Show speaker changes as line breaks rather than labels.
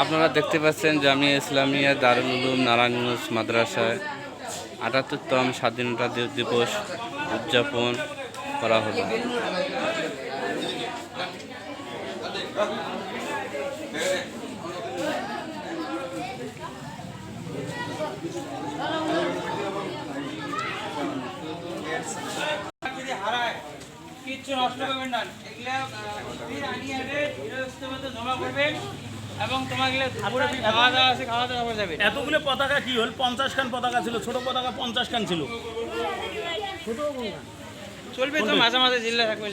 আপনারা দেখতে পাচ্ছেন জামিয়া ইসলামিয়া দারুল উলুম নারায়ণগঞ্জ মাদ্রাসায় আটাত্তরতম স্বাধীনতা দিবস উদযাপন করা হলো।
কিচ্ছু নষ্ট করবেন না। এগুলা আনিয়ে আনে মধ্যে জমা করবেন। এবং তোমার এগুলো দুপুরে খাওয়া দাওয়া আছে খাওয়া দাওয়া যাবে।
এতগুলো পতাকা কি হল? পঞ্চাশ খান পতাকা ছিল ছোট পতাকা পঞ্চাশ খান ছিল।
চলবে তো মাঝে মাঝে জিল্লা থাকবে।